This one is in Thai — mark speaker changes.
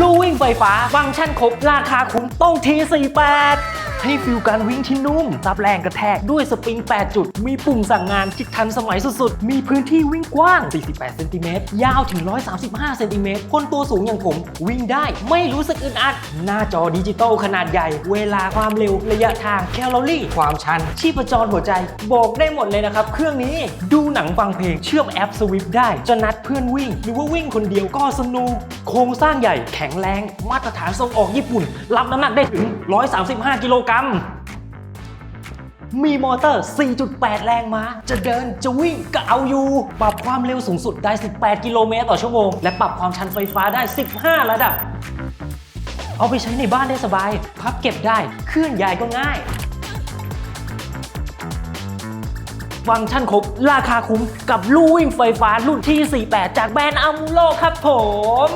Speaker 1: ลู่วิ่งไฟฟ้า ฟังก์ชันครบ ราคาคุ้มต้องที48 ให้ฟิลการวิ่งที่นุ่มซับแรงกระแทกด้วยสปริง 8 จุด มีปุ่มสั่งงานที่ทันสมัยสุดๆ มีพื้นที่วิ่งกว้าง 48 เซนติเมตร ยาวถึง 135 เซนติเมตร คนตัวสูงอย่างผมวิ่งได้ไม่รู้สึกอึดอัด หน้าจอดิจิตอลขนาดใหญ่ เวลาความเร็วระยะทางแคลอรี่ ความชัน ชีพจรหัวใจ บอกได้หมดเลยนะครับ เครื่องนี้ดูหนังฟังเพลงเชื่อมแอปสวิฟได้จะนัดเพื่อนวิ่ง หรือว่าวิ่งคนเดียวก็สนุกโครงสร้างใหญ่แข็งแรง มาตรฐานส่งออกญี่ปุ่น รับน้ำหนักได้ถึง 135 กิโลกรัม มีมอเตอร์ 4.8 แรงม้า จะเดินจะวิ่งก็เอาอยู่ ปรับความเร็วสูงสุดได้ 18 กิโลเมตรต่อชั่วโมง และปรับความชันไฟฟ้าได้ 15 ระดับ เอาไปใช้ในบ้านได้สบาย พับเก็บได้ เคลื่อนย้ายก็ง่ายฟังก์ชันครบ ราคาคุ้มกับลู่วิ่งไฟฟ้ารุ่นที่ 48 จากแบรนด์อัมโลครับผม